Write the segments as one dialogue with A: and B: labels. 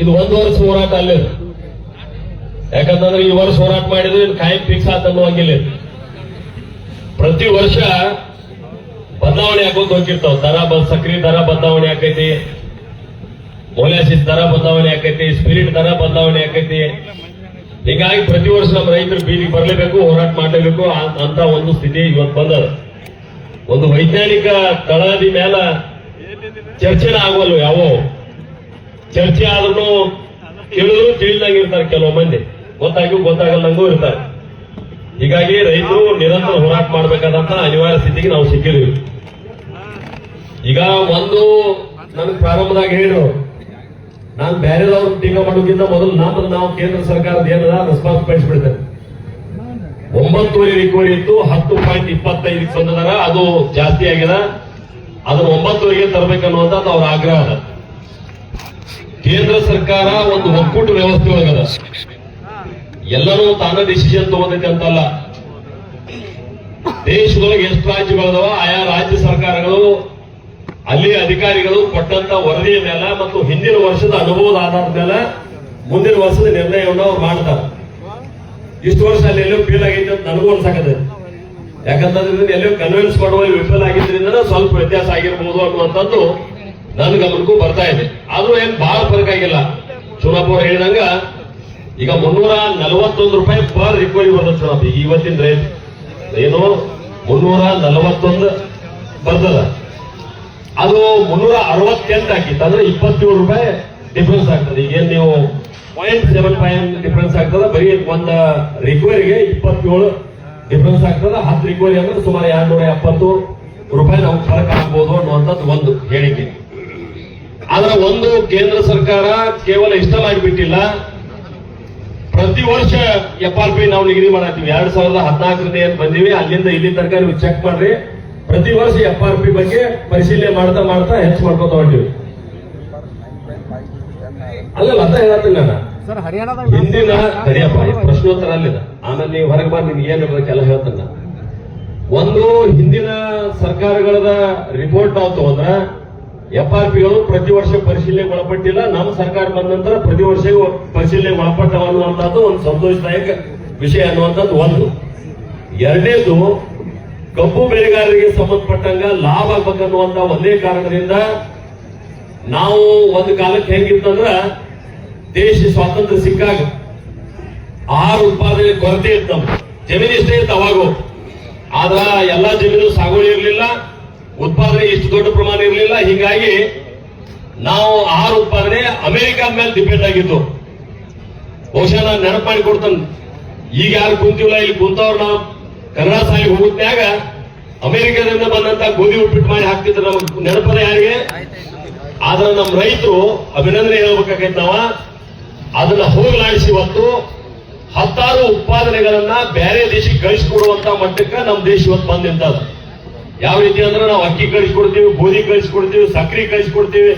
A: ಇದು ಒಂದು ವರ್ಷ ಹೋರಾಟ ಅಲ್ಲೇ. ಯಾಕಂತಂದ್ರೆ ಈ ವರ್ಷ ಹೋರಾಟ ಮಾಡಿದ್ರೆ ಕಾಯಂ ಫಿಕ್ಸ್ ಆತ ಅನ್ನುವಂಗಿಲ್ಲ ಪ್ರತಿ ವರ್ಷ ಬದಲಾವಣೆ ಆಗೋದು ಹೋಗಿರ್ತಾವ ದರ ಸಕ್ರಿ ದರ ಬದಲಾವಣೆ ಆಕೈತಿ. ಮೊಲಾಸಿಸ್ ದರ ಬದಲಾವಣೆ ಆಕೈತಿ. ಸ್ಪಿರಿಟ್ ದರ ಬದಲಾವಣೆ ಆಕೈತಿ. ಹೀಗಾಗಿ ಪ್ರತಿ ವರ್ಷ ನಮ್ಮ ರೈತರು ಬೀದಿಗೆ ಬರಲೇಬೇಕು, ಹೋರಾಟ ಮಾಡಲೇಬೇಕು. ಅಂತ ಒಂದು ಸ್ಥಿತಿ ಇವತ್ತು ಬಂದ ಒಂದು ವೈಜ್ಞಾನಿಕ ತಳದಿ ಮೇಲೆ ಚರ್ಚೆನ ಆಗೋಲ್ವ ಯಾವೋ. ಚರ್ಚೆ ಆದ್ರೂ ಕೇಳಿದ್ರು ತಿಳಿದಂಗೆ ಇರ್ತಾರೆ ಕೆಲವು ಮಂದಿ. ಗೊತ್ತಾಗಿ ಗೊತ್ತಾಗಲ್ಲಂಗೂ ಇರ್ತಾರೆ. ಹೀಗಾಗಿ ರೈತರು ನಿರಂತರ ಹೋರಾಟ ಮಾಡಬೇಕಾದಂತ ಅನಿವಾರ್ಯ ಸ್ಥಿತಿಗೆ ನಾವು ಸಿಕ್ಕಿದ್ವಿ ಈಗ ಒಂದು ನನಗೆ ಪ್ರಾರಂಭದಾಗ ಹೇಳಿದ್ರು ನಾನು ಬೇರೆದವ್ರು ಟೀಕಾ ಮಾಡೋಕ್ಕಿಂತ ಮೊದಲು ನಮ್ಮದು ನಾವು ಕೇಂದ್ರ ಸರ್ಕಾರದ ಏನದ ರೆಸ್ಪಾನ್ಸ್ ಪಡಿಸ್ಬಿಡ್ತೇನೆ ಒಂಬತ್ತುವರೆ ರಿಕವರಿ ಇತ್ತು, ಹತ್ತು ಪಾಯಿಂಟ್ ಇಪ್ಪತ್ತೈದಕ್ಕೆ ಬಂದದಾರ ಅದು ಜಾಸ್ತಿ ಆಗಿದೆ. ಅದನ್ನ ಒಂಬತ್ತುವರೆಗೆ ತರಬೇಕನ್ನುವಂಥದ್ದು ಅವ್ರ ಆಗ್ರಹ ಅದ. ಕೇಂದ್ರ ಸರ್ಕಾರ ಒಂದು ಒಕ್ಕೂಟ ವ್ಯವಸ್ಥೆ ಒಳಗದ. ಎಲ್ಲರೂ ತಾನೇ ಡಿಸಿಷನ್ ತಗೋತೈತೆ ಅಂತಲ್ಲ ದೇಶದೊಳಗೆ ಎಷ್ಟು ರಾಜ್ಯಗಳದವ ಆಯಾ ರಾಜ್ಯ ಸರ್ಕಾರಗಳು, ಅಲ್ಲಿ ಅಧಿಕಾರಿಗಳು ಕೊಟ್ಟಂತ ವರದಿಯ ಮೇಲೆ ಮತ್ತು ಹಿಂದಿನ ವರ್ಷದ ಅನುಭವದ ಆಧಾರದ ಮೇಲೆ ಮುಂದಿನ ವರ್ಷದ ನಿರ್ಣಯವನ್ನು ಅವ್ರು ಮಾಡ್ತಾರೆ. ಇಷ್ಟು ವರ್ಷ ಅಲ್ಲಿ ಎಲ್ಲೋ ಫೀಲ್ ಆಗೈತೆ ಅಂತ ನನಗೂ ಅನ್ಸಾಕತ್ತೆ. ಯಾಕಂತಂದ್ರೆ ಎಲ್ಲೋ ಕನ್ವಿನ್ಸ್ ಮಾಡುವಲ್ಲಿ ವಿಫಲ ಆಗಿದ್ರಿಂದ ಸ್ವಲ್ಪ ವ್ಯತ್ಯಾಸ ಆಗಿರ್ಬೋದು ಅನ್ನುವಂಥದ್ದು ನನ್ನ ಗಮನಕ್ಕೂ ಬರ್ತಾ ಇದೆ. ಆದ್ರೂ ಏನ್ ಬಹಳ ಫರಕ್ ಆಗಿಲ್ಲ. ಚುನಾಪ್ ಅವ್ರು ಹೇಳಿದಂಗ ಈಗ ಮುನ್ನೂರ ನಲವತ್ತೊಂದು ರೂಪಾಯಿ ಪರ್ ರಿಕ್ವೈರಿ ಬರ್ತದೆ ಚುನಾಪ್ ಈಗ ಇವತ್ತಿನ ರೇಟ್ ಏನು? ಮುನ್ನೂರ ನಲವತ್ತೊಂದು ಬರ್ತದ. ಅದು ಮುನ್ನೂರ ಅರವತ್ತೆಂಟು ಹಾಕಿತ್ತು. ಅಂದ್ರೆ ಇಪ್ಪತ್ತೇಳು ರೂಪಾಯಿ ಡಿಫ್ರೆನ್ಸ್ ಆಗ್ತದೆ. ಈಗೇನ್ ನೀವು ಪಾಯಿಂಟ್ ಸೆವೆನ್ ಫೈವ್ ಡಿಫ್ರೆನ್ಸ್ ಆಗ್ತದೆ? ಬರೀ ಒಂದ ರಿಕ್ವೈರಿಗೆ ಇಪ್ಪತ್ತೇಳು ಡಿಫ್ರೆನ್ಸ್ ಆಗ್ತದೆ. ಹತ್ತು ರಿಕ್ವೈರಿ ಅಂದ್ರೆ ಸುಮಾರು ಎರಡ್ನೂರ ಎಪ್ಪತ್ತು ರೂಪಾಯಿ ನಾವು ಫರಕ್ ಆಗ್ಬೋದು ಅನ್ನುವಂಥದ್ದು ಒಂದು ಹೇಳಿಕೆ. ಆದ್ರೆ ಒಂದು ಕೇಂದ್ರ ಸರ್ಕಾರ ಕೇವಲ ಇಷ್ಟ ಆಗಿಬಿಟ್ಟಿಲ್ಲ ಪ್ರತಿ ವರ್ಷ ಎಫ್ ಆರ್ ಪಿ ನಾವು ನಿಗದಿ ಮಾಡತ್ತೀವಿ. ಎರಡ್ ಸಾವಿರದ ಹದಿನಾಲ್ಕರಿಂದ ಏನ್ ಬಂದಿವಿ ಅಲ್ಲಿಂದ ಇಲ್ಲಿ ತನಕ ನೀವು ಚೆಕ್ ಮಾಡ್ರಿ. ಪ್ರತಿ ವರ್ಷ ಎಫ್ ಆರ್ ಪಿ ಬಗ್ಗೆ ಪರಿಶೀಲನೆ ಮಾಡ್ತಾ ಮಾಡ್ತಾ ಹೆಚ್ಚು ಮಾಡ್ಕೊತ ಹೊಂಟಿವಿ. ಅಲ್ಲಲ್ಲ ಅಂತ ಹೇಳ್ತೀನಿ ನಾನು? ಹಿಂದಿನ ಸರಿಯಪ್ಪ ಪ್ರಶ್ನೋತ್ತರ ಅಲ್ಲಿದೆ. ಆಮೇಲೆ ನೀವು ಹೊರಗೆ ಬಂದು ನಿಮ್ಗೆ ಏನು ಎಲ್ಲ ಹೇಳ್ತಾನ ಒಂದು ಹಿಂದಿನ ಸರ್ಕಾರಗಳದ ರಿಪೋರ್ಟ್ ನಾವು ತಗೊಂಡ್ರ ಎಫ್ ಆರ್ ಪಿಗಳು ಪ್ರತಿ ವರ್ಷ ಪರಿಶೀಲನೆಗೆ ಒಳಪಟ್ಟಿಲ್ಲ. ನಮ್ಮ ಸರ್ಕಾರ ಬಂದ ನಂತರ ಪ್ರತಿ ವರ್ಷ ಪರಿಶೀಲನೆಗೆ ಒಳಪಟ್ಟವ ಅನ್ನುವಂಥದ್ದು ಒಂದು ಸಂತೋಷದಾಯಕ ವಿಷಯ ಅನ್ನುವಂಥದ್ದು ಒಂದು. ಎರಡನೇದು, ಕಬ್ಬು ಬೆಳೆಗಾರರಿಗೆ ಸಂಬಂಧಪಟ್ಟಂಗ ಲಾಭ ಆಗ್ಬೇಕನ್ನುವಂತ ಒಂದೇ ಕಾರಣದಿಂದ ನಾವು ಒಂದು ಕಾಲಕ್ಕೆ ಹೆಂಗಿತ್ತಂದ್ರ ದೇಶ ಸ್ವಾತಂತ್ರ್ಯ ಸಿಕ್ಕಾಗ ಆಹಾರ ಉತ್ಪಾದನೆ ಕೊರತೆ ಇತ್ತು ಜಮೀನು ಇಷ್ಟೇ ಇತ್ತು ಅವಾಗ. ಆದ್ರ ಎಲ್ಲಾ ಜಮೀನು ಸಾಗುವಳಿ ಇರಲಿಲ್ಲ. ಉತ್ಪಾದನೆ ಇಷ್ಟು ದೊಡ್ಡ ಪ್ರಮಾಣ ಇರಲಿಲ್ಲ, ಹೀಗಾಗಿ ನಾವು ಆಹಾರ ಉತ್ಪಾದನೆ ಅಮೆರಿಕ ಮೇಲೆ ಡಿಪೆಂಡ್ ಆಗಿತ್ತು. ಬಹುಶಃ ನಾನು ನೆನಪು ಮಾಡಿ ಕೊಡ್ತಾನೆ ಈಗ ಯಾರು ಕುಂತಿಲ್ಲ, ಇಲ್ಲಿ ಕುಂತವ್ರು ನಾವು. ಕನ್ನಡ ಸಾಹಿ ಹೋಗುತ್ತಾಗ ಅಮೆರಿಕದಿಂದ ಬಂದಂತ ಗೋಧಿ ಉಪ್ಪಿಟ್ಟು ಮಾಡಿ ಹಾಕ್ತಿದ್ರು ನಮ್ಗೆ. ನೆನಪದ ಯಾರಿಗೆ? ಆದ್ರೆ ನಮ್ಮ ರೈತರು ಅಭಿನಂದನೆ ಹೇಳ್ಬೇಕಾಗೈತೆ ನಾವ. ಅದನ್ನ ಹೋಗಲಾಡಿಸಿ ಇವತ್ತು ಹತ್ತಾರು ಉತ್ಪಾದನೆಗಳನ್ನ ಬೇರೆ ದೇಶಕ್ಕೆ ಕಳಿಸಿಕೊಡುವಂತ ಮಟ್ಟಕ್ಕೆ ನಮ್ಮ ದೇಶ ಇವತ್ತು ಬಂದಿಂತ ಯಾವ ರೀತಿ ಅಂದ್ರೆ ನಾವು ಅಕ್ಕಿ ಕಳಿಸ್ಕೊಡ್ತೀವಿ ಗೋಧಿ ಕಳಿಸ್ಕೊಡ್ತೀವಿ ಸಕ್ಕರೆ ಕಳಿಸ್ಕೊಡ್ತೀವಿ,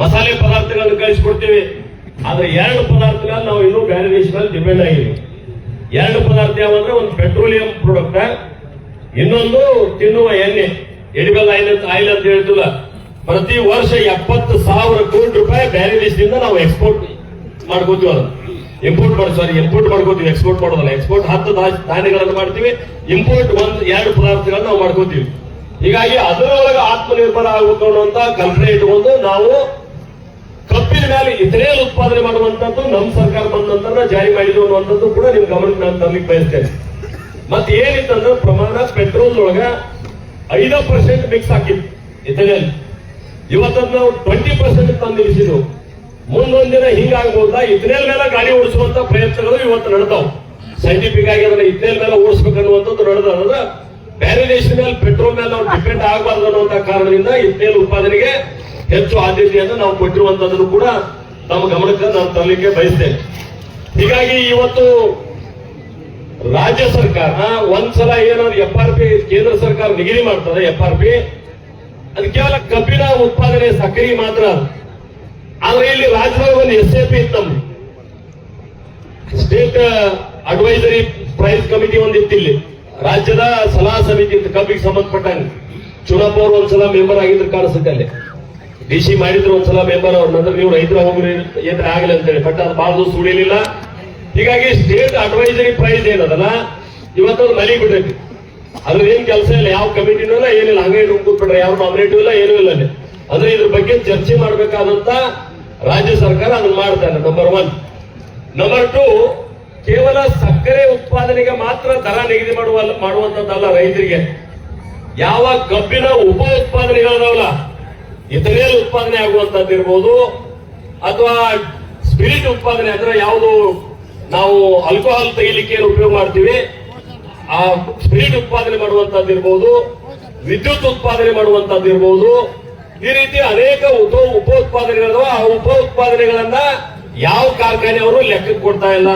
A: ಮಸಾಲೆ ಪದಾರ್ಥಗಳನ್ನು ಕಳಿಸ್ಕೊಡ್ತೀವಿ. ಆದ್ರೆ ಎರಡು ಪದಾರ್ಥಗಳನ್ನ ನಾವು ಇನ್ನೂ ಬೇರೆ ದೇಶದಲ್ಲಿ ಡಿಪೆಂಡ್ ಆಗಿದ್ದೀವಿ ಎರಡು ಪದಾರ್ಥ ಯಾವಂದ್ರೆ ಒಂದು ಪೆಟ್ರೋಲಿಯಂ ಪ್ರಾಡಕ್ಟ್ ಇನ್ನೊಂದು ತಿನ್ನುವ ಎಣ್ಣೆ. ಎಡಿಬಲ್ ಆಯಿಲ್ ಅಂತ ಆಯಿಲ್ ಅಂತ ಹೇಳ್ತಿಲ್ಲ, ಪ್ರತಿ ವರ್ಷ ಎಪ್ಪತ್ತು ಸಾವಿರ ಕೋಟಿ ರೂಪಾಯಿ ಬೇರೆ ದೇಶದಿಂದ ನಾವು ಎಕ್ಸ್ಪೋರ್ಟ್ ಮಾಡ್ಕೋತೀವಿ ಅದನ್ನ. ಇಂಪೋರ್ಟ್ ಮಾಡಿ ಸಾರಿ ಇಂಪೋರ್ಟ್ ಮಾಡ್ಕೋತೀವಿ ಎಕ್ಸ್ಪೋರ್ಟ್ ಮಾಡೋದಲ್ಲ. ಎಕ್ಸ್ಪೋರ್ಟ್ ಹತ್ತು ಧಾನ್ಯಗಳನ್ನು ಮಾಡ್ತೀವಿ. ಇಂಪೋರ್ಟ್ ಒಂದು ಎರಡು ಪದಾರ್ಥಗಳನ್ನ ನಾವು ಮಾಡ್ಕೋತೀವಿ. ಹೀಗಾಗಿ ಅದರೊಳಗೆ ಆತ್ಮನಿರ್ಭರ ಆಗಬೇಕು ಅನ್ನುವಂತ ಕಲ್ಪನೆ ಇಟ್ಕೊಂಡು ನಾವು ಕಬ್ಬಿನ ಮೇಲೆ ಇತರೆ ಉತ್ಪಾದನೆ ಮಾಡುವಂತದ್ದು ನಮ್ಮ ಸರ್ಕಾರ ಬಂದ ನಂತರ ಜಾರಿ ಮಾಡಿದ್ರು ಅನ್ನುವಂಥದ್ದು ಕೂಡ ನಿಮ್ ಗಮನಕ್ಕೆ ನಾನು ತರ್ಲಿಕ್ಕೆ ಬಯಸ್ತೇನೆ. ಮತ್ತೆ ಏನಿತ್ತಂದ್ರೆ ಪ್ರಮಾಣ ಪೆಟ್ರೋಲ್ ಒಳಗ ಐದ ಪರ್ಸೆಂಟ್ ಮಿಕ್ಸ್ ಹಾಕಿತ್ತು ಇಥನೇಲ್ ಇವತ್ತದ್ ನಾವು ಟ್ವೆಂಟಿ ಪರ್ಸೆಂಟ್ ತಂದು ಇಳಿಸಿದೆವು ಮುಂದೊಂದು ದಿನ ಹಿಂಗಾಗ್ಬೋದ ಮೇಲೆ ಗಾಡಿ ಓಡಿಸುವಂತ ಪ್ರಯತ್ನಗಳು ಇವತ್ತು ನಡೆದವು. ಸೈಂಟಿಫಿಕ್ ಆಗಿ ಅದನ್ನ ಇಥನೇಲ್ ಮೇಲೆ ಓಡಿಸ್ಬೇಕನ್ನುವಂಥದ್ದು ನಡೆದ ಬೇರೆ ದೇಶದ ಮೇಲೆ ಪೆಟ್ರೋಲ್ ಮೇಲೆ ನಾವು ಡಿಪೆಂಡ್ ಆಗಬಾರ್ದು ಅನ್ನುವಂತ ಕಾರಣದಿಂದ ಇಥನೇಲ್ ಉತ್ಪಾದನೆಗೆ ಹೆಚ್ಚು ಆದ್ಯತೆಯನ್ನು ನಾವು ಕೊಟ್ಟಿರುವಂತದ್ದು ಕೂಡ ನಮ್ಮ ಗಮನಕ್ಕೆ ನಾನು ತರಲಿಕ್ಕೆ ಬಯಸ್ತೇನೆ ಹೀಗಾಗಿ ಇವತ್ತು ರಾಜ್ಯ ಸರ್ಕಾರ ಒಂದ್ಸಲ ಏನಾದ್ರು ಎಫ್ ಆರ್ ಪಿ ಕೇಂದ್ರ ಸರ್ಕಾರ ನಿಗದಿ ಮಾಡ್ತದೆ ಎಫ್ ಆರ್ ಪಿ ಅದು ಕೇವಲ ಕಬ್ಬಿನ ಉತ್ಪಾದನೆ ಸಕ್ಕರೆ ಮಾತ್ರ. ಆದ್ರೆ ಇಲ್ಲಿ ರಾಜ್ಯದಾಗ ಒಂದು ಎಸ್ ಎ ಪಿ ಇತ್ತು ಸ್ಟೇಟ್ ಅಡ್ವೈಸರಿ ಪ್ರೈಸ್ ಕಮಿಟಿ ಒಂದಿತ್ತು ಇಲ್ಲಿ. ರಾಜ್ಯದ ಸಲಹಾ ಸಮಿತಿ ಅಂತ ಕಬ್ಬಿಗೆ ಸಂಬಂಧಪಟ್ಟಂಗೆ ಚುನಾಪ್ ಅವರು ಒಂದ್ಸಲ ಮೆಂಬರ್ ಆಗಿದ್ರು ಕಾಣಿಸುತ್ತೆ ಅಲ್ಲಿ. ಡಿ ಸಿ ಮಾಡಿದ್ರು ಒಂದ್ಸಲ ಮೆಂಬರ್ ಅವ್ರು, ನಂತರ ನೀವು ರೈತರ ಹೋಗ್ರಿ, ಏನ್ರ ಆಗಲಿ ಅಂತೇಳಿ ಬಟ್ ಅದು ಬಹಳ ದಿವಸ ಉಳಿಲಿಲ್ಲ. ಹೀಗಾಗಿ ಸ್ಟೇಟ್ ಅಡ್ವೈಸರಿ ಪ್ರೈಸ್ ಏನದಲ್ಲ ಇವತ್ತದು ಮನೆಗೆ ಬಿಟ್ಟೈತಿ. ಅದ್ರ ಏನ್ ಕೆಲಸ ಇಲ್ಲ, ಯಾವ ಕಮಿಟಿನೂ ಇಲ್ಲ, ಏನಿಲ್ಲ. ಹಂಗೆ ಕೂತ್ಬಿಟ್ರೆ ಯಾವ ನಾಮಿನೇಟಿವ್ ಇಲ್ಲ, ಏನೂ ಇಲ್ಲ ಅಲ್ಲಿ. ಅಂದ್ರೆ ಇದ್ರ ಬಗ್ಗೆ ಚರ್ಚೆ ಮಾಡಬೇಕಾದಂತ ರಾಜ್ಯ ಸರ್ಕಾರ ಅದನ್ನ ಮಾಡ್ತಾರೆ ನಂಬರ್ ಒನ್ ನಂಬರ್ ಟು ಕೇವಲ ಸಕ್ಕರೆ ಉತ್ಪಾದನೆಗೆ ಮಾತ್ರ ದರ ನಿಗದಿ ಮಾಡುವ ಮಾಡುವಂತದ್ದಲ್ಲ ರೈತರಿಗೆ. ಯಾವ ಕಬ್ಬಿನ ಉಪ ಉತ್ಪಾದನೆಗಳದಾವಲ್ಲ ಇದರಲ್ಲಿ ಉತ್ಪಾದನೆ ಆಗುವಂತದ್ದು ಇರ್ಬೋದು, ಅಥವಾ ಸ್ಪಿರಿಟ್ ಉತ್ಪಾದನೆ ಅಂದ್ರೆ ಯಾವುದು, ನಾವು ಆಲ್ಕೋಹಾಲ್ ತೆಗಿಲಿಕ್ಕೆ ಉಪಯೋಗ ಮಾಡ್ತೀವಿ, ಆ ಸ್ಪಿರಿಟ್ ಉತ್ಪಾದನೆ ಮಾಡುವಂತದ್ದು ಇರ್ಬೋದು, ವಿದ್ಯುತ್ ಉತ್ಪಾದನೆ ಮಾಡುವಂತದ್ದು ಇರ್ಬೋದು, ಈ ರೀತಿ ಅನೇಕ ಉಪ ಉಪ ಉತ್ಪಾದನೆಗಳ ಆ ಉಪ ಉತ್ಪಾದನೆಗಳನ್ನ ಯಾವ ಕಾರ್ಖಾನೆಯವರು ಲೆಕ್ಕಕ್ಕೆ ಕೊಡ್ತಾ ಇಲ್ಲ.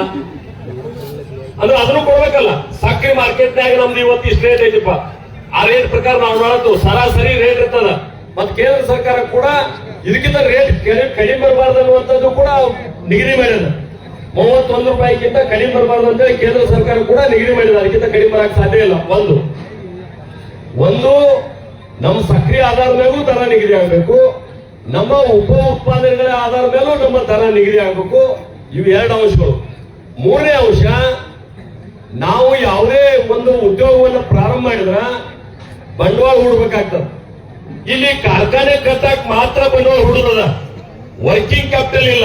A: ಅಂದ್ರೆ ಅದನ್ನು ಕೊಡ್ಬೇಕಲ್ಲ. ಸಕ್ಕರೆ ಮಾರ್ಕೆಟ್ನಾಗ ನಮ್ದು ಇವತ್ತು ಇಷ್ಟು ರೇಟ್ ಐತಿಪ್ಪ. ಆ ರೇಟ್ ಪ್ರಕಾರ ನಾವು ನೋಡೋದು ಸರಾಸರಿ ರೇಟ್ ಇರ್ತದ. ಮತ್ ಕೇಂದ್ರ ಸರ್ಕಾರ ಕೂಡ ಇದಕ್ಕಿಂತ ರೇಟ್ ಕಡಿಮೆ ಬರಬಾರ್ದು ಅನ್ನುವಂಥದ್ದು ಕೂಡ ನಿಗದಿ ಮಾಡಿದೆ. ಮೂವತ್ತೊಂದು ರೂಪಾಯಿಗಿಂತ ಕಡಿಮೆ ಬರಬಾರ್ದು ಅಂತೇಳಿ ಕೇಂದ್ರ ಸರ್ಕಾರ ಕೂಡ ನಿಗದಿ ಮಾಡಿದೆ. ಅದಕ್ಕಿಂತ ಕಡಿಮೆ ಬರಕ್ ಸಾಧ್ಯ ಇಲ್ಲ. ಒಂದು. ಒಂದು ನಮ್ಮ ಸಕ್ರಿಯ ಆಧಾರ ಮೇಲೂ ದರ ನಿಗದಿ ಆಗಬೇಕು. ನಮ್ಮ ಉಪ ಉತ್ಪಾದನೆಗಳ ಆಧಾರ ಮೇಲೂ ನಮ್ಮ ದರ ನಿಗದಿ ಆಗಬೇಕು. ಇವು ಎರಡು ಅಂಶಗಳು. ಮೂರನೇ ಅಂಶ ನಾವು ಯಾವುದೇ ಒಂದು ಉದ್ಯೋಗವನ್ನು ಪ್ರಾರಂಭ ಮಾಡಿದ್ರ ಬಂಡವಾಳ ಹೂಡ್ಬೇಕಾಗ್ತದೆ. ಇಲ್ಲಿ ಕಾರ್ಖಾನೆ ಕಟ್ಟಕ್ ಮಾತ್ರ ಬಂಡವಾಳ ಹೂಡುದದ. ವರ್ಕಿಂಗ್ ಕ್ಯಾಪಿಟಲ್ ಇಲ್ಲ.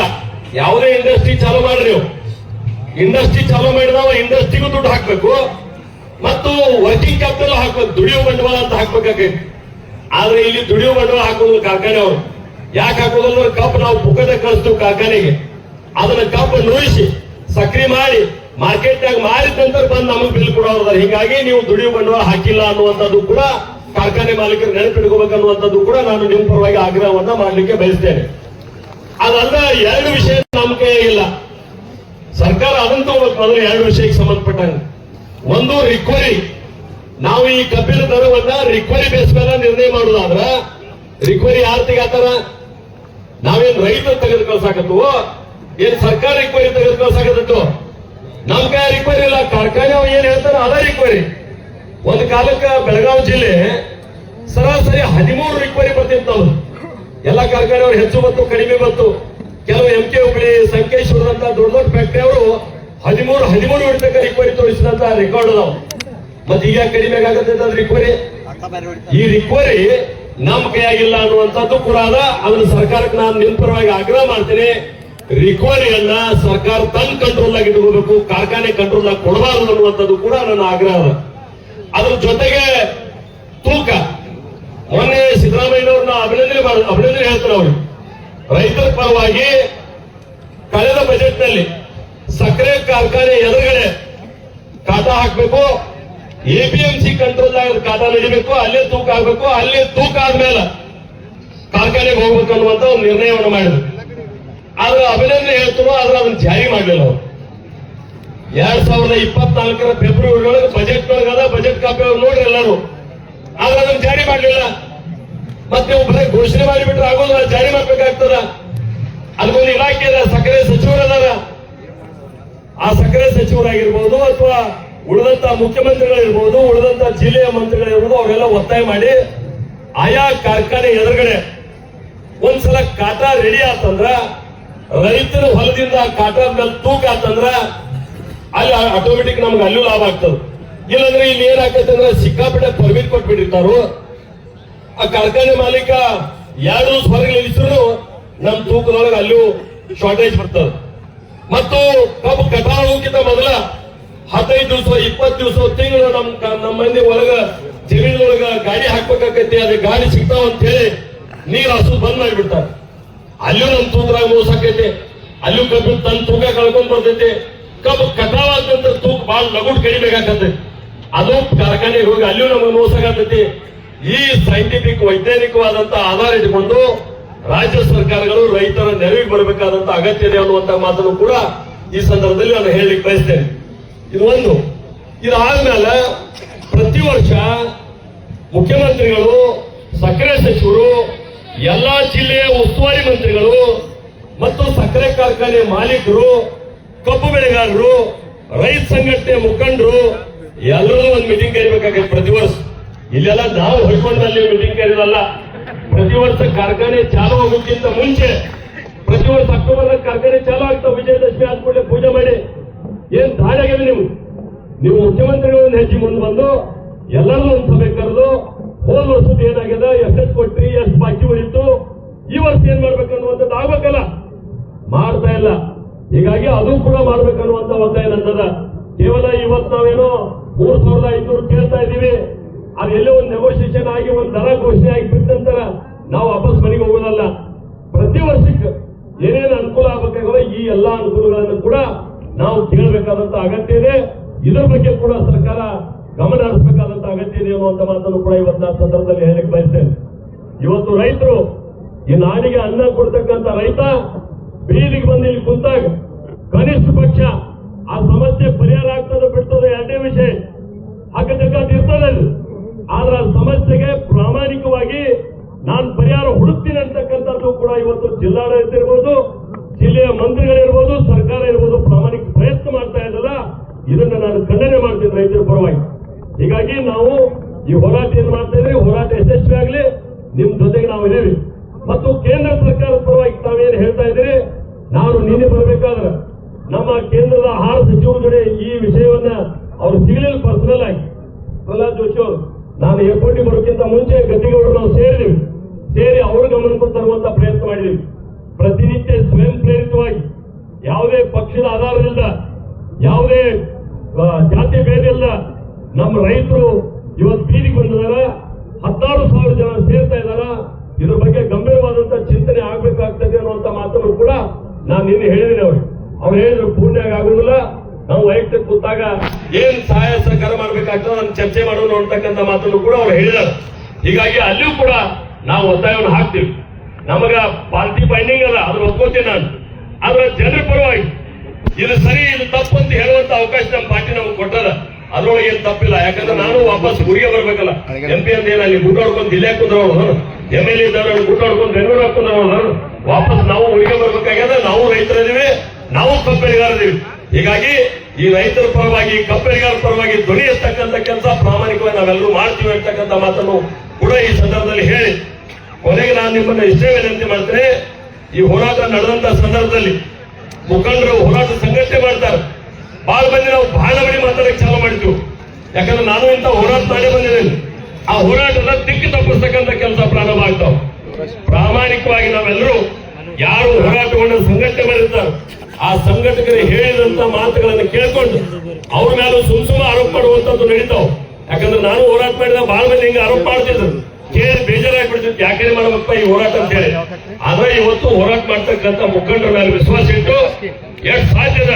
A: ಯಾವುದೇ ಇಂಡಸ್ಟ್ರಿ ಚಾಲೂ ಮಾಡ್ರಿ ಇಂಡಸ್ಟ್ರಿ ಚಾಲೂ ಮಾಡಿದವ ಇಂಡಸ್ಟ್ರಿಗೂ ದುಡ್ಡು ಹಾಕ್ಬೇಕು. ಮತ್ತು ವರ್ಕಿಂಗ್ ಕ್ಯಾಪಿಟಲ್ ಹಾಕ್ಬೇಕು. ದುಡಿಯೋ ಬಂಡವಾಳ ಅಂತ ಹಾಕ್ಬೇಕಾಗೈತಿ. ಆದ್ರೆ ಇಲ್ಲಿ ದುಡಿಯೋ ಬಂಡವಾಳ ಹಾಕೋದು ಕಾರ್ಖಾನೆ ಅವರು. ಯಾಕೆ ಹಾಕೋದಲ್ಲ ಕಪ್ ನಾವು ಪುಕ್ಕಟ ಕಳಿಸ್ತೀವಿ ಕಾರ್ಖಾನೆಗೆ. ಅದನ್ನ ಕಪ್ ನೋಯಿಸಿ, ಸಕ್ರಿ ಮಾಡಿ ಮಾರ್ಕೆಟ್ನಾಗ ಮಾರಿದ ನಂತರ ಬಂದು ನಮಗೆ ಬಿಲ್ ಕೊಡೋದ್ರ ಹೀಗಾಗಿ ನೀವು ದುಡಿಯುವ ಬಂಡವಾಳ ಹಾಕಿಲ್ಲ ಅನ್ನುವಂಥದ್ದು ಕೂಡ ಕಾರ್ಖಾನೆ ಮಾಲೀಕರು ನೆನಪಿಟ್ಕೋಬೇಕನ್ನುವಂಥದ್ದು ಕೂಡ ನಾನು ನಿಮ್ಮ ಪರವಾಗಿ ಆಗ್ರಹವನ್ನ ಮಾಡಲಿಕ್ಕೆ ಬಯಸ್ತೇನೆ. ಅದಲ್ಲ, ಎರಡು ವಿಷಯ ನಮ್ಮ ಇಲ್ಲ. ಸರ್ಕಾರ ಅದನ್ನು ತಗೋಬೇಕು ಅಂದ್ರೆ ಎರಡು ವಿಷಯಕ್ಕೆ ಸಂಬಂಧಪಟ್ಟಂಗೆ. ಒಂದು ರಿಕ್ವರಿ ನಾವು ಈ ಕಬ್ಬಿನ ದರವನ್ನ ರಿಕ್ವರಿ ಬೇಸ್ ಮೇಲೆ ನಿರ್ಣಯ ಮಾಡುದಾದ್ರ ರಿಕ್ವರಿ ಯಾರು ತೆಗಾತಾರ ನಾವೇನ್ ರೈತರು ತೆಗೆದು ಕಳ್ಸಾಕತ್ವು ಏನ್ ಸರ್ಕಾರ ರಿಕ್ವರಿ ತೆಗೆದು ಕಳ್ಸಾಕತ್ತು ನಮ್ ಕೈ ರಿಕ್ವರಿ ಇಲ್ಲ, ಕಾರ್ಖಾನೆ ಏನ್ ಹೇಳ್ತಾರ ಅದ ರಿಕ್ವರಿ ಒಂದು ಕಾಲಕ್ಕ ಬೆಳಗಾವಿ ಜಿಲ್ಲೆ ಸರಾಸರಿ ಹದಿಮೂರು ರಿಕ್ವರಿ ಬರ್ತಿತ್ತು ಎಲ್ಲಾ ಕಾರ್ಖಾನೆಯವರು ಹೆಚ್ಚು ಬಂತು, ಕಡಿಮೆ ಬಂತು. ಕೆಲವು ಎಂ ಕೆ ಹುಬ್ಳಿ, ಸಂಕೇಶ್ವರದಂತ ದೊಡ್ಡ ದೊಡ್ಡ ಫ್ಯಾಕ್ಟರಿ ಅವರು ಹದಿಮೂರು ಹದಿಮೂರು ಹಿಡಿತಕ್ಕ ರಿಕ್ವರಿ ತೋರಿಸಿದಂತ ರೆಕಾರ್ಡ್ ಅದಾವ. ಮತ್ತೆ ಈಗ ಕಡಿಮೆ ಆಗತ್ತೆ ರಿಕ್ವರಿ ಈ ರಿಕ್ವರಿ ನಮ್ಮ ಕೈಯಾಗಿಲ್ಲ ಅನ್ನುವಂಥದ್ದು ಕೂಡ ಅದ. ಅದನ್ನ ಸರ್ಕಾರಕ್ಕೆ ನಾನು ನಿಮ್ ಪರವಾಗಿ ಆಗ್ರಹ ಮಾಡ್ತೇನೆ. ರಿಕ್ವರಿಯನ್ನ ಸರ್ಕಾರ ತನ್ನ ಕಂಟ್ರೋಲ್ ಆಗಿ ಇಟ್ಕೋಬೇಕು, ಕಾರ್ಖಾನೆ ಕಂಟ್ರೋಲ್ ಆಗಿ ಕೊಡಬಾರದು ಅನ್ನುವಂಥದ್ದು ಕೂಡ ನನ್ನ ಆಗ್ರಹ. ಅದ ಅದ್ರ ಜೊತೆಗೆ ತೂಕ. ಮೊನ್ನೆ ಸಿದ್ದರಾಮಯ್ಯನವ್ರನ್ನ ಅಭಿನಂದನೆ ಅಭಿನಂದನೆ ಹೇಳ್ತಾರೆ ಅವರು ರೈತರ ಪರವಾಗಿ ಕಳೆದ ಬಜೆಟ್ನಲ್ಲಿ ಸಕ್ಕರೆ ಕಾರ್ಖಾನೆ ಎದುರುಗಡೆ ಕಾಟಾ ಹಾಕಬೇಕು ಎಪಿಎಂಸಿ ಕಂಟ್ರೋಲ್ ಆಗಿ ಖಾತಾ ನಡಿಬೇಕು ಅಲ್ಲೇ ತೂಕ ಆಗ್ಬೇಕು, ಅಲ್ಲೇ ತೂಕ ಆದ್ಮೇಲೆ ಕಾರ್ಖಾನೆಗೆ ಹೋಗ್ಬೇಕು ಅನ್ನುವಂತ ಒಂದು ನಿರ್ಣಯವನ್ನು ಮಾಡಿದ್ರು. ಆದ್ರೆ ಅಭಿನಂದನೆ ಹೇಳ್ತಾರೋ, ಆದ್ರೆ ಅದನ್ನ ಜಾರಿ ಮಾಡಲಿಲ್ಲ ಅವರು. ಎರಡ್ ಸಾವಿರದ ಇಪ್ಪತ್ನಾಲ್ಕರ ಫೆಬ್ರವರಿ ಒಳಗೆ ಬಜೆಟ್ ಒಳಗದ ಬಜೆಟ್ ಕಾಪಿ ಅವ್ರು ನೋಡ್ರಿ ಎಲ್ಲರೂ. ಆದ್ರೆ ಅದನ್ನ ಜಾರಿ ಮಾಡಲಿಲ್ಲ. ಮತ್ತೆ ಒಬ್ಬರೇ ಘೋಷಣೆ ಮಾಡಿಬಿಟ್ರೆ ಆಗೋಲ್ಲ ಜಾರಿ ಮಾಡ್ಬೇಕಾಗ್ತದ. ಅದಕ್ಕೊಂದು ಇಲಾಖೆ ಅದ ಸಕ್ಕರೆ ಸಚಿವರದಾರ ಆ ಸಕ್ಕರೆ ಸಚಿವರಾಗಿರ್ಬೋದು ಅಥವಾ ಉಳಿದಂತ ಮುಖ್ಯಮಂತ್ರಿಗಳಿರ್ಬೋದು ಉಳಿದಂತ ಜಿಲ್ಲೆಯ ಮಂತ್ರಿಗಳಿರ್ಬೋದು ಅವರೆಲ್ಲ ಒತ್ತಾಯ ಮಾಡಿ ಆಯಾ ಕಾರ್ಖಾನೆ ಎದುರುಗಡೆ ಒಂದ್ಸಲ ಕಾಟ ರೆಡಿ ಆತಂದ್ರ ರೈತರ ಹೊಲದಿಂದ ಕಾಟನ್ ಮೇಲೆ ತೂಕ ಆತಂದ್ರ ಅಲ್ಲಿ ಆಟೋಮೆಟಿಕ್ ನಮ್ಗೆ ಅಲ್ಲೂ ಲಾಭ ಆಗ್ತದ. ಇಲ್ಲಂದ್ರೆ ಇಲ್ಲಿ ಏನಾಗತ್ತೆ ಅಂದ್ರೆ ಸಿಕ್ಕಾಪಟ್ಟೆ ಪರ್ಮಿಟ್ ಕೊಟ್ಬಿಟ್ಟಿರ್ತಾರು. ಆ ಕಾರ್ಖಾನೆ ಮಾಲೀಕ ಎರಡು ದಿವಸ ಹೊರಗೆ ನಿಲ್ಲಿಸಿದ್ರು ನಮ್ ತೂಕದೊಳಗೆ ಅಲ್ಲೂ ಶಾರ್ಟೇಜ್ ಬರ್ತದೆ. ಮತ್ತು ಕಬ್ಬು ಕಟಾವುಗಿಂತ ಮೊದಲ ಹದಿನೈದು ದಿವಸ, ಇಪ್ಪತ್ತು ದಿವಸ ತಿಂಗಳು ನಮ್ ನಮ್ಮ ಮಂದಿ ಒಳಗ ಜಮೀನೊಳಗ ಗಾಡಿ ಹಾಕ್ಬೇಕಾಕೈತಿ ಅದೇ ಗಾಡಿ ಸಿಗ್ತಾವ ಅಂತ ಹೇಳಿ ನೀರು ಹಸು ಬಂದ್ ಮಾಡಿಬಿಡ್ತಾರೆ. ಅಲ್ಲೂ ನಮ್ಮ ತೂಕದಾಗ ಮೋಸ ಆಕೈತಿ ಅಲ್ಲೂ ಕಬ್ಬು ತನ್ನ ತೂಕ ಕಳ್ಕೊಂಡ್ ಬರ್ತೈತೆ. ಕಬ್ಬು ಕಟಾವಾದಂತ ತೂಕ ಬಹಳ ನಗುಟ್ ಕಡಿಬೇಕಾಗತ್ತೆ ಅದು ಕಾರ್ಖಾನೆಗೆ ಹೋಗಿ ಅಲ್ಲೂ ನಮಗೆ ಮೋಸ ಈ ಸೈಂಟಿಫಿಕ್ ವೈಜ್ಞಾನಿಕವಾದಂತ ಆಧಾರ ಇಟ್ಕೊಂಡು ರಾಜ್ಯ ಸರ್ಕಾರಗಳು ರೈತರ ನೆರವಿಗೆ ಬರಬೇಕಾದಂತ ಅಗತ್ಯ ಇದೆ ಅನ್ನುವಂತ ಮಾತನ್ನು ಕೂಡ ಈ ಸಂದರ್ಭದಲ್ಲಿ ನಾನು ಹೇಳಲಿಕ್ಕೆ ಬಯಸ್ತೇನೆ. ಇದು ಒಂದು. ಇದಾದ್ಮೇಲೆ ಪ್ರತಿ ವರ್ಷ ಮುಖ್ಯಮಂತ್ರಿಗಳು, ಸಕ್ಕರೆ ಸಚಿವರು ಎಲ್ಲಾ ಜಿಲ್ಲೆಯ ಉಸ್ತುವಾರಿ ಮಂತ್ರಿಗಳು ಮತ್ತು ಸಕ್ಕರೆ ಕಾರ್ಖಾನೆ ಮಾಲೀಕರು, ಕಬ್ಬು ಬೆಳೆಗಾರರು, ರೈತ ಸಂಘಟನೆ ಮುಖಂಡರು ಎಲ್ಲರೂ ಒಂದು ಮೀಟಿಂಗ್ ಕರಿಬೇಕಾಗತ್ತೆ ಪ್ರತಿ ವರ್ಷ. ಇಲ್ಲೆಲ್ಲ ನಾವು ಹೊಡ್ಕೊಂಡಲ್ಲಿ ಮೀಟಿಂಗ್ ಕರೀದಲ್ಲ ಪ್ರತಿ ವರ್ಷ ಕಾರ್ಖಾನೆ ಚಾಲು ಆಗೋಕ್ಕಿಂತ ಮುಂಚೆ ಪ್ರತಿ ವರ್ಷ ಅಕ್ಟೋಬರ್ ಕಾರ್ಖಾನೆ ಚಾಲು ಆಗ್ತಾವ ವಿಜಯದಶಮಿ ಆದ್ಮೇಲೆ ಪೂಜೆ ಮಾಡಿ. ಏನ್ ದಾಳಿಯಾಗಿದೆ ನೀವು ನೀವು ಮುಖ್ಯಮಂತ್ರಿಗಳು ಒಂದು ಹೆಜ್ಜೆ ಮುಂದೆ ಬಂದು ಎಲ್ಲರೂ ಒಂದು ಸಭೆ ಕರೆದು ಹೋದ ವರ್ಷದ ಏನಾಗಿದೆ ಎಷ್ಟೆಷ್ಟು ಕೊಟ್ರಿ ಎಷ್ಟು ಬಾಕಿ ಉಳಿತು ಈ ವರ್ಷ ಏನ್ ಮಾಡ್ಬೇಕನ್ನುವಂಥದ್ದು ಆಗ್ಬೇಕಲ್ಲ ಮಾಡ್ತಾ ಇಲ್ಲ ಹೀಗಾಗಿ ಅದು ಕೂಡ ಮಾಡ್ಬೇಕನ್ನುವಂತ ಒತ್ತಾಯ ನನ್ನದ ಕೇವಲ ಇವತ್ತು ನಾವೇನೋ ಮೂರ್ ಸಾವಿರದ ಐನೂರು ಕೇಳ್ತಾ ಇದೀವಿ ಅದೆಲ್ಲೋ ಒಂದು ನೆಗೋಸಿಯೇಷನ್ ಆಗಿ ಒಂದು ದರ ಘೋಷಣೆ ಆಗಿ ಬಿಟ್ಟ ನಂತರ ನಾವು ವಾಪಸ್ ಮನೆಗೆ ಹೋಗೋದಲ್ಲ ಪ್ರತಿ ವರ್ಷಕ್ಕೆ ಏನೇನು ಅನುಕೂಲ ಆಗಬೇಕಾಗೋ ಈ ಎಲ್ಲಾ ಅನುಕೂಲಗಳನ್ನು ಕೂಡ ನಾವು ಕೇಳಬೇಕಾದಂತ ಅಗತ್ಯ ಇದೆ ಇದರ ಬಗ್ಗೆ ಕೂಡ ಸರ್ಕಾರ ಗಮನ ಹರಿಸಬೇಕಾದಂತ ಅಗತ್ಯ ಇದೆ ಅನ್ನುವಂತ ಮಾತನ್ನು ಕೂಡ ಇವತ್ತಿನ ಸಂದರ್ಭದಲ್ಲಿ ಹೇಳಕ್ ಬಯಸ್ತೇನೆ. ಇವತ್ತು ರೈತರು ಈ ನಾಡಿಗೆ ಅನ್ನ ಕೊಡ್ತಕ್ಕಂತ ರೈತ ಬೀದಿಗೆ ಬಂದು ಇಲ್ಲಿ ಕುಂತಾಗ ಕನಿಷ್ಠ ಪಕ್ಷ ಆ ಸಮಸ್ಯೆ ಪರಿಹಾರ ಆಗ್ತದೆ ಬಿಡ್ತದೆ ಎರಡನೇ ವಿಷಯ ಹಕ್ಕದಕ್ಕಂತ ಇರ್ತದೆ ಆದ್ರೆ ಆ ಸಮಸ್ಯೆಗೆ ಪ್ರಾಮಾಣಿಕವಾಗಿ ನಾನು ಪರಿಹಾರ ಹುಡುಕ್ತೀನಿ ಅಂತಕ್ಕಂಥದ್ದು ಕೂಡ ಇವತ್ತು ಜಿಲ್ಲಾಡಳಿತ ಇರ್ಬೋದು ಜಿಲ್ಲೆಯ ಮಂತ್ರಿಗಳಿರ್ಬೋದು ಸರ್ಕಾರ ಇರ್ಬೋದು, ಪ್ರಾಮಾಣಿಕ ಪ್ರಯತ್ನ ಮಾಡ್ತಾ ಇದ್ದಲ್ಲ, ಇದನ್ನ ನಾನು ಖಂಡನೆ ಮಾಡ್ತೀನಿ ರೈತರ ಪರವಾಗಿ. ಹೀಗಾಗಿ ನಾವು ಈ ಹೋರಾಟ ಏನ್ ಮಾಡ್ತಾ ಹೋರಾಟ ಯಶಸ್ವಿ ಆಗಲಿ. ನಿಮ್ ಜೊತೆಗೆ ನಾವು ಇದೇವಿ ಮತ್ತು ಕೇಂದ್ರ ಸರ್ಕಾರದ ಪರವಾಗಿ ತಾವೇನು ಹೇಳ್ತಾ ಇದ್ದೀರಿ? ನಾನು ನಿನ್ನೆ ಬರಬೇಕಾದ್ರೆ ನಮ್ಮ ಕೇಂದ್ರದ ಆಹಾರ ಸಚಿವರ ಜೊತೆ ಈ ವಿಷಯವನ್ನ ಅವರು ಸಿಗಲಿಲ್ಲ ಪರ್ಸನಲ್ ಆಗಿ. ಪ್ರಹ್ಲಾದ್ ಜೋಶಿ ಅವರು, ನಾನು ಏರ್ಪೋರ್ಟಿಗೆ ಬರೋಕ್ಕಿಂತ ಮುಂಚೆ ಗದ್ದಿಗೌಡರು ನಾವು ಸೇರಿದೀವಿ. ಸೇರಿ ಅವ್ರ ಗಮನಕ್ಕೂ ತರುವಂತ ಪ್ರಯತ್ನ ಮಾಡಿದೀವಿ. ಪ್ರತಿನಿತ್ಯ ಸ್ವಯಂ ಪ್ರೇರಿತವಾಗಿ ಯಾವುದೇ ಪಕ್ಷದ ಆಧಾರದಿಂದ, ಯಾವುದೇ ಜಾತಿ ಭೇದಿಲ್ಲ ನಮ್ಮ ರೈತರು ಇವತ್ತು ಬೀದಿಗೆ ಬಂದಿದ್ದಾರೆ ಹತ್ತಾರು ಸಾವಿರ ಜನ ಸೇರ್ತಾ ಇದ್ದಾರ ಇದ್ರ ಬಗ್ಗೆ ಗಂಭೀರವಾದಂತ ಚಿಂತನೆ ಆಗ್ಬೇಕಾಗ್ತದೆ ಅನ್ನುವಂತ ಮಾತನ್ನು ಕೂಡ ನಾನು ನಿನ್ನೆ ಹೇಳಿದ್ದೀನಿ ಅವ್ರಿಗೆ. ಅವ್ರು ಹೇಳಿದ್ರು ಪೂರ್ಣ ಆಗುದಿಲ್ಲ. ನಾವು ವೈಯಕ್ತಿಕ ಕೂತಾಗ ಏನ್ ಸಹಾಯ ಸಹಕಾರ ಮಾಡ್ಬೇಕಾಗ್ತದೆ ನಾನು ಚರ್ಚೆ ಮಾಡೋಣ ಅಂತಕ್ಕಂಥ ಮಾತನ್ನು ಕೂಡ ಅವ್ರು ಹೇಳಿದ್ದಾರೆ ಹೀಗಾಗಿ ಅಲ್ಲಿಯೂ ಕೂಡ ನಾವು ಒತ್ತಾಯವನ್ನು ಹಾಕ್ತೀವಿ. ನಮಗ ಪಾರ್ಟಿ ಬೈಂಡಿಂಗ್ ಅಲ್ಲ ಅದ್ರ ಒಪ್ಕೋತೀನಿ ನಾನು. ಆದ್ರೆ ಜನರ ಪರವಾಗಿ ಇದು ಸರಿ, ಇದು ತಪ್ಪು ಅಂತ ಹೇಳುವಂತ ಅವಕಾಶ ನಮ್ಮ ಪಾರ್ಟಿ ನಮ್ಗೆ ಕೊಟ್ಟದ. ಅದ್ರೊಳಗೆ ಏನ್ ತಪ್ಪಿಲ್ಲ. ಯಾಕಂದ್ರೆ ನಾನು ವಾಪಸ್ ಊರಿಗೆ ಬರ್ಬೇಕಲ್ಲ. ಎಂ ಪಿ ಏನ್ ಅಲ್ಲಿ ಗುಡ್ಡ ಹೊಡ್ಕೊಂಡು ಜಿಲ್ಲೆ ಹಾಕೊಂಡ್ರು ಎಂ ಎಲ್ ಇದ್ದವ್ರು ಗುಡ್ಡ ಹೊಡ್ಕೊಂಡು ಬೆಂಗಳೂರು ವಾಪಸ್ ನಾವು ಊರಿಗೆ ಬರ್ಬೇಕಾಗ್ಯದ, ನಾವು ರೈತರಿದೀವಿ ನಾವು ಕಬ್ಬೆಳಿಗಾರದೀವಿ ಹೀಗಾಗಿ ಈ ರೈತರ ಪರವಾಗಿ ಕಬ್ಬೆಳಿಗಾರ ಪರವಾಗಿ ಧ್ವನಿ ಕೆಲಸ ಪ್ರಾಮಾಣಿಕವಾಗಿ ನಾವೆಲ್ಲರೂ ಮಾಡ್ತೀವಿ ಅಂತಕ್ಕಂಥ ಮಾತನ್ನು ಕೂಡ ಈ ಸಂದರ್ಭದಲ್ಲಿ ಹೇಳಿ ಕೊನೆಗೆ ನಾನು ನಿಮ್ಮನ್ನ ಇಷ್ಟೇ ವಿನಂತಿ ಮಾಡ್ತೇನೆ, ಈ ಹೋರಾಟ ನಡೆದಂತ ಸಂದರ್ಭದಲ್ಲಿ ಮುಖಂಡರು ಹೋರಾಟ ಸಂಘಟನೆ ಮಾಡ್ತಾರೆ. ಬಾಳ್ ಮಂದಿ ನಾವು ಬಹಳ ಬಳಿ ಮಾತಾಡಕ್ಕೆ ಚಾಲು ಮಾಡಿದ್ವು ಯಾಕಂದ್ರೆ ನಾನು ಇಂತ ಹೋರಾಟ ಮಾಡಿ ಬಂದಿದ್ದೇನೆ. ಆ ಹೋರಾಟದ ದಿಕ್ಕು ತಪ್ಪಿಸ್ತಕ್ಕಂಥ ಕೆಲಸ ಪ್ರಾರಂಭ ಆಗ್ತಾವ. ಪ್ರಾಮಾಣಿಕವಾಗಿ ನಾವೆಲ್ಲರೂ ಯಾರು ಹೋರಾಟಗೊಂಡ ಸಂಘಟನೆ ಮಾಡಿರ್ತಾರೆ, ಆ ಸಂಘಟಕರು ಹೇಳಿದಂತ ಮಾತುಗಳನ್ನು ಕೇಳ್ಕೊಂಡು ಅವ್ರ ಮೇಲೆ ಸುಮ್ ಸುಮ್ಮ ಆರೋಪ ಮಾಡುವಂತದ್ದು ನಡೀತಾವ್. ಯಾಕಂದ್ರೆ ನಾನು ಹೋರಾಟ ಮಾಡಿದ ಬಹಳ ಮಂದಿ ಹಿಂಗೆ ಆರೋಪ ಮಾಡ್ತಿದ್ರು. ಕೇಳಿ ಬೇಜಾರಾಗ್ಬಿಡ್ತಿತ್ತು. ಯಾಕೆ ಮಾಡಬೇಕಪ್ಪ ಈ ಹೋರಾಟ ಅಂತ ಹೇಳಿ. ಆದ್ರೆ ಇವತ್ತು ಹೋರಾಟ ಮಾಡ್ತಕ್ಕಂಥ ಮುಖಂಡರ ಮೇಲೆ ವಿಶ್ವಾಸ ಇಟ್ಟು ಎಷ್ಟು ಸಾಧ್ಯದ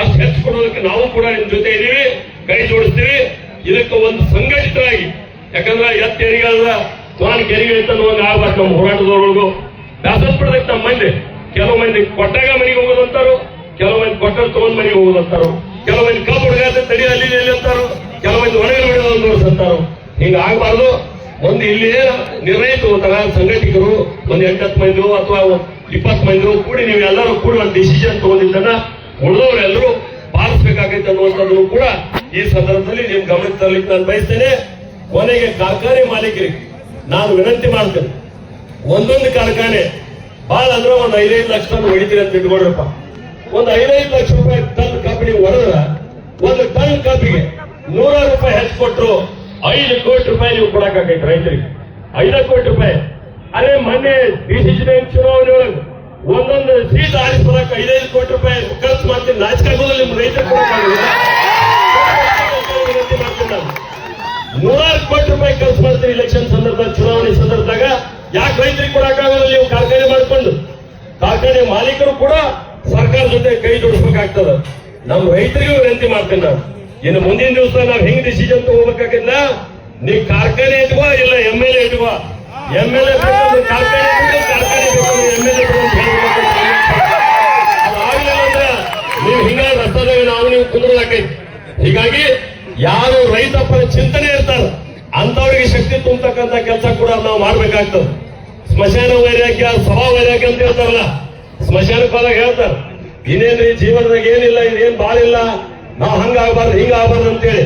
A: ಅಷ್ಟು ಹೆಚ್ಚು ಕೊಡೋದಕ್ಕೆ ನಾವು ಕೂಡ ನಿಮ್ ಜೊತೆ ಇದೀವಿ, ಕೈ ಜೋಡಿಸ್ತೀವಿ. ಇದಕ್ಕೆ ಒಂದು ಸಂಘಟಿತರಾಗಿ. ಯಾಕಂದ್ರೆ ಎತ್ತ ತೆರಿಗೆಲ್ಲ ತ್ವಾನ್ ಕೆರಿಗೆ ನೋಡಿ ಆಗ್ಬಾರ್ದು ನಮ್ಮ ಹೋರಾಟದವ್ರಿಗೂ ಬ್ಯಾಸಸ್ ನಮ್ಮ ಮಂದಿ. ಕೆಲವು ಮಂದಿ ಕೊಟ್ಟಾಗ ಮನೆಗೆ ಹೋಗೋದಂತಾರು ಕೆಲವು ಮಂದಿ ಕೊಟ್ಟಾಗ ತಗೊಂಡ್ ಮನೆಗೆ ಹೋಗೋದಂತಾರು ಕೆಲವು ಮಂದಿ ಕಬ್ಬು ತಡಿ ಅಲ್ಲಿ ಅಂತಾರು, ಕೆಲವು ಮಂದಿ ಒಣಗಿ ಬಿಡೋದು ಅಂತಾರು. ಹಿಂಗ ಆಗ್ಬಾರ್ದು. ಒಂದು ಇಲ್ಲಿ ನಿರ್ಣಯಕ್ಕೆ ತಗೋತಾರ ಸಂಘಟಕರು, ಒಂದು ಎಂಟತ್ತು ಮಂದಿ ಅಥವಾ ಇಪ್ಪತ್ತು ಮಂದಿ ಕೂಡಿ ನೀವು ಎಲ್ಲರೂ ಕೂಡಿ ಒಂದು ಡಿಸಿಷನ್ ತಗೊಂಡಿದ್ದನ್ನ ಉಳಿದವರೆಲ್ಲರೂ ಪಾಲಿಸಬೇಕಾಗೈತೆ ಅನ್ನುವಂಥದ್ದು ಕೂಡ ಈ ಸಂದರ್ಭದಲ್ಲಿ ನಿಮ್ ಗಮನಕ್ಕೆ ತರಲಿಕ್ಕೆ ನಾನು ಬಯಸ್ತೇನೆ. ಕೊನೆಗೆ ಕಾರ್ಖಾನೆ ಮಾಲೀಕರಿಗೆ ನಾನು ವಿನಂತಿ ಮಾಡ್ತೇನೆ. ಒಂದೊಂದು ಕಾರ್ಖಾನೆ ಬಹಳ ಅಂದ್ರೆ ಒಂದು ಐದೈದು ಲಕ್ಷ ಟನ್ ಹೊಡಿತೀರಿ ಅಂತ ಇಟ್ಕೊಡ್ರಪ್ಪ. ಒಂದು ಐದೈದು ಲಕ್ಷ ರೂಪಾಯಿ ಟನ್ ಕಬ್ಬು ನೀವು ಹೊಡೆದ್ರ ಒಂದು ಟನ್ ಕಬ್ಬಿಗೆ ನೂರಾರು ರೂಪಾಯಿ ಹೆಚ್ಚು ಕೊಟ್ಟರು ಐದು ಕೋಟಿ ರೂಪಾಯಿ ನೀವು ಕೊಡಕಾಗೈತೆ ರೈತರಿಗೆ. ಐದು ಕೋಟಿ ರೂಪಾಯಿ. ಅರೆ ಮೊನ್ನೆ ಡಿಸಿಷನ್ ಚುನಾವಣೆ ಒಳಗೆ ಒಂದೊಂದು ಸೀಟ್ ಆರಿಸ್ಕೊಳಕ್ ಐದೈದು ಕೋಟಿ ರೂಪಾಯಿ ಖರ್ಚು ಮಾಡ್ತೀನಿ. ರಾಜಕಾರಣದಲ್ಲಿ ನಿಮ್ಮ ರೈತರು ನೂರಾರು ಕೋಟಿ ರೂಪಾಯಿ ಖರ್ಚು ಮಾಡ್ತೀನಿ ಇಲೆಕ್ಷನ್ ಸಂದರ್ಭದಾಗ ಚುನಾವಣೆ ಸಂದರ್ಭದಾಗ. ಯಾಕೆ ರೈತರಿಗೆ ಕೊಡಕ್ಕಾಗಲ್ಲ ನೀವು ಕಾರ್ಖಾನೆ ಮಾಡ್ಕೊಂಡು. ಕಾರ್ಖಾನೆ ಮಾಲೀಕರು ಕೂಡ ಸರ್ಕಾರ ಜೊತೆ ಕೈ ಜೋಡಿಸ್ಬೇಕಾಗ್ತದ. ನಮ್ಮ ರೈತರಿಗೂ ವಿನಂತಿ ಮಾಡ್ತೀನಿ ನಾನು. ಇನ್ನು ಮುಂದಿನ ದಿವಸ ನಾವು ಹೆಂಗ್ ಡಿಸಿಷನ್ ತಗೋಬೇಕಾಗಿಲ್ಲ? ನೀ ಕಾರ್ಖಾನೆ ಇಟ್ಕೋ, ಇಲ್ಲ ಎಂ ಎಲ್ ಎ ಇಟ್ಕೋ. ಎಂ ಎಲ್ ಎ ಕಾರ್ಖಾನೆ ಕಾರ್ಖಾನೆ ಎಲ್ ಅಂದ್ರೆ ನೀವು ಹಿಂಗ ರಸ್ತಾದಾಗ ನಾವು ನೀವು ಕುಂದ್ರಲಾಕೈತಿ ಹೀಗಾಗಿ ಯಾರು ರೈತ ಚಿಂತನೆ ಇರ್ತಾರ ಅಂತವ್ರಿಗೆ ಶಕ್ತಿ ತುಂಬತಕ್ಕಂತ ಕೆಲಸ ಕೂಡ ನಾವು ಮಾಡ್ಬೇಕಾಗ್ತದೆ. ಸ್ಮಶಾನ ವೈರಾಗ್ಯ, ಸಭಾ ವೈರಾಗ್ಯ ಅಂತ ಹೇಳ್ತಾರಲ್ಲ ಸ್ಮಶಾನ ಕಾಲಾಗ ಹೇಳ್ತಾರ, ಇನ್ನೇನ್ರಿ ಜೀವನದಾಗ ಏನಿಲ್ಲ, ಇದೇನ್ ಬಾಳಿಲ್ಲ ನಾವು ಹಂಗಾಗಬಾರ್ದು, ಹಿಂಗಾಗಬಾರ್ದು ಅಂತೇಳಿ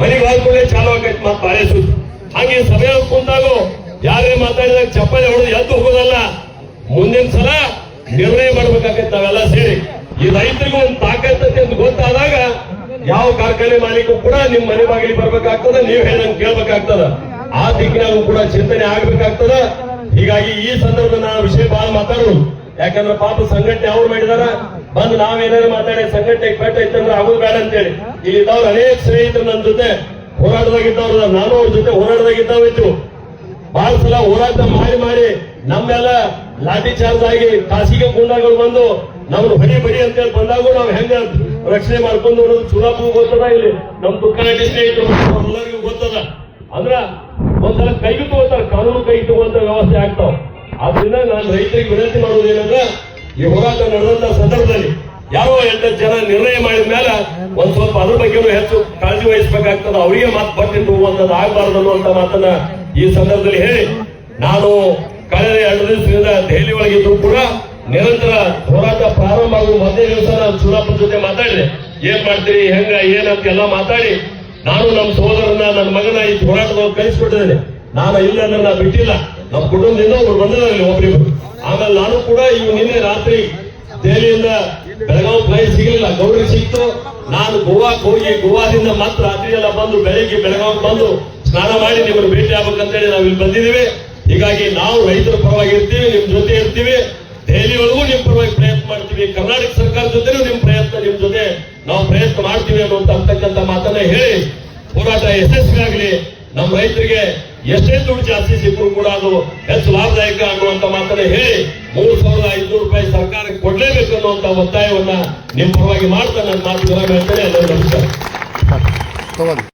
A: ಮನೆಗೆ ಹೋಗ್ಕೊಳ್ಳೆ ಚಾಲು ಆಗೈತೆ ಮತ್ತೆ ಬಾಳೆ ಸುದ್ದಿ. ಹಂಗೆ ಸಭೆ ಕುಂತಾಗು ಯಾರೇ ಮಾತಾಡಿದಾಗ ಚಪ್ಪಲಿ ಹೊಡೆದು ಎದ್ದು ಹೋಗೋದಲ್ಲ. ಮುಂದಿನ ಸಲ ನಿರ್ಣಯ ಮಾಡ್ಬೇಕಾಗೈತೆ ನಾವೆಲ್ಲ ಸೇರಿ. ಈ ರೈತರಿಗೂ ಒಂದು ತಾಕತ್ತೆ ಅಂತ ಗೊತ್ತಾದಾಗ ಯಾವ ಕಾರ್ಖಾನೆ ಮಾಲೀಕರು ಕೂಡ ನಿಮ್ ಮನೆ ಬಾಗಿಲಿ ಬರ್ಬೇಕಾಗ್ತದ, ನೀವ್ ಹೇಳಂಗ್ ಕೇಳ್ಬೇಕಾಗ್ತದ. ಆ ದಿಕ್ಕಿನಾಗೂ ಕೂಡ ಚಿಂತನೆ ಆಗ್ಬೇಕಾಗ್ತದ. ಹೀಗಾಗಿ ಈ ಸಂದರ್ಭದಲ್ಲಿ ನಾನು ವಿಷಯ ಬಹಳ ಮಾತಾಡೋದು. ಯಾಕಂದ್ರೆ ಪಾಪ ಸಂಘಟನೆ ಅವ್ರು ಮಾಡಿದಾರ. ಬಂದು ನಾವೇನಾದ್ರು ಮಾತಾಡಿ ಸಂಘಟನೆ ಪೆಟ್ಟ ಐತಂದ್ರೆ ಆಗೋದು ಬೇಡ ಅಂತೇಳಿ. ಇಲ್ಲಿ ಇದ್ದವ್ರು ಅನೇಕ ಸ್ನೇಹಿತರು ನನ್ನ ಜೊತೆ ಹೋರಾಟದಾಗಿದ್ದವ್ರು, ನಾನು ಅವ್ರ ಜೊತೆ ಹೋರಾಟದಾಗಿದ್ದಾವಿತ್ತು ಬಹಳ ಸಲ ಹೋರಾಟ ಮಾಡಿ ಮಾಡಿ ನಮ್ಮೆಲ್ಲ ಲಾಠಿ ಚಾರ್ಜ್ ಆಗಿ ಖಾಸಗಿ ಗುಂಡಾಗಳು ಬಂದು ನಮ್ದು ಬರಿ ಅಂತ ಅಂತೇಳಿ ಬಂದಾಗೂ ನಾವು ಹೆಂಗ ರಕ್ಷಣೆ ಮಾಡ್ಕೊಂಡು ಅನ್ನೋದು ಚುನಾವು ಗೊತ್ತದ ಇಲ್ಲಿ. ನಮ್ ದುಃಖ ಸ್ನೇಹಿತರು ಎಲ್ಲರಿಗೂ ಗೊತ್ತದ. ಅಂದ್ರ ಒಂದ್ಸಲ ಕೈಗೆ ತಗೋತಾರ ಕಾನೂನು ಕೈಗೆ ತಗೋಂತ ವ್ಯವಸ್ಥೆ ಆಗ್ತಾವ. ಆದ್ರಿಂದ ನಾನು ರೈತರಿಗೆ ವಿನಂತಿ ಮಾಡೋದೇನಂದ್ರ ಈ ಹೋರಾಟ ನಡೆದಂತ ಸಂದರ್ಭದಲ್ಲಿ ಯಾವ ಎಂಟು ಜನ ನಿರ್ಣಯ ಮಾಡಿದ ಮೇಲೆ ಒಂದ್ ಸ್ವಲ್ಪ ಅದ್ರ ಬಗ್ಗೆ ಹೆಚ್ಚು ಕಾಳಜಿ ವಹಿಸಬೇಕಾಗ್ತದ. ಅವರಿಗೆ ಮಾತು ಬಟ್ಟಿಟ್ಟು ಹೋಗುವಂತದ್ದು ಆಗಬಾರದು ಅನ್ನುವಂತ ಮಾತನ್ನ ಈ ಸಂದರ್ಭದಲ್ಲಿ ಹೇಳಿ. ನಾನು ಕಳೆದ ಎರಡು ದಿವಸದಿಂದ ದೆಹಲಿ ಒಳಗಿದ್ರು ಕೂಡ ನಿರಂತರ ಹೋರಾಟ ಪ್ರಾರಂಭ ಆಗುವ ಮೊದಲೇ ದಿವಸ ನಾನು ಚುನಾಪುರ ಜೊತೆ ಮಾತಾಡಿದೆ. ಏನ್ ಮಾಡ್ತೀರಿ, ಹೆಂಗ ಏನಂತೆಲ್ಲ ಮಾತಾಡಿ. ನಾನು ನಮ್ಮ ಸಹೋದರನ ನನ್ನ ಮಗನ ಈ ಹೋರಾಟದವ್ರು ಕಳಿಸ್ಕೊಟ್ಟಿದ್ದೇನೆ. ನಾನು ಇಲ್ಲ ನನ್ನ ಬಿಟ್ಟಿಲ್ಲ. ನಮ್ಮ ಕುಟುಂಬದಿಂದ ಒಬ್ರು ಬಂದಿದ್ದಾರೆ ಒಬ್ರಿಬ್ರು. ಆಮೇಲೆ ನಾನು ಕೂಡ ಇವು ನಿನ್ನೆ ರಾತ್ರಿ ದೆಹಲಿಯಿಂದ ಬೆಳಗಾವಿ ಫ್ಲೈಟ್ ಸಿಗಲಿಲ್ಲ. ಗೌರಿ ಸಿಕ್ತು. ನಾನು ಗೋವಾಕ್ ಹೋಗಿ ಗೋವಾದಿಂದ ಮಾತ್ರ ರಾತ್ರಿ ಎಲ್ಲ ಬಂದು ಬೆಳಿಗ್ಗೆ ಬೆಳಗಾವಿ ಬಂದು ಸ್ನಾನ ಮಾಡಿ ನಿಮ್ಮನ್ನು ಭೇಟಿ ಆಗ್ಬೇಕಂತೇಳಿ ನಾವು ಇಲ್ಲಿ ಬಂದಿದ್ದೀವಿ. ಹೀಗಾಗಿ ನಾವು ರೈತರ ಪರವಾಗಿ ಇರ್ತೀವಿ, ನಿಮ್ ಜೊತೆ ಇರ್ತೀವಿ. ದೆಹಲಿ ಒಳಗೂ ನಿಮ್ ಪರವಾಗಿ ಪ್ರಯತ್ನ ಮಾಡ್ತೀವಿ. ಕರ್ನಾಟಕ ಸರ್ಕಾರ ಜೊತೆನೂ ನಿಮ್ ಪ್ರಯತ್ನ, ನಿಮ್ ಜೊತೆ ನಾವು ಪ್ರಯತ್ನ ಮಾಡ್ತೀವಿ ಅನ್ನುವಂತ ಅಂತಕ್ಕಂಥ ಮಾತನ್ನ ಹೇಳಿ ಹೋರಾಟ ಯಶಸ್ವಿ ಆಗಲಿ ನಮ್ಮ ರೈತರಿಗೆ ಎಷ್ಟೇ ದುಡ್ಡು ಜಾಸ್ತಿ ಸಿಕ್ಕರು ಕೂಡ ಅದು ಹೆಚ್ಚು ಲಾಭದಾಯಕ ಆಗುವಂತ ಮಾತನ್ನ ಹೇಳಿ ಮೂರು ಸಾವಿರದ ಐದುನೂರು ರೂಪಾಯಿ ಸರ್ಕಾರಕ್ಕೆ ಕೊಡ್ಲೇಬೇಕು ಅನ್ನುವಂತ ಒತ್ತಾಯವನ್ನ ನಿಮ್ಮ ಪರವಾಗಿ ಮಾಡ್ತಾ ನನ್ನ ಮಾತು ಹೇಳ್ತೇನೆ. ನಮಸ್ಕಾರ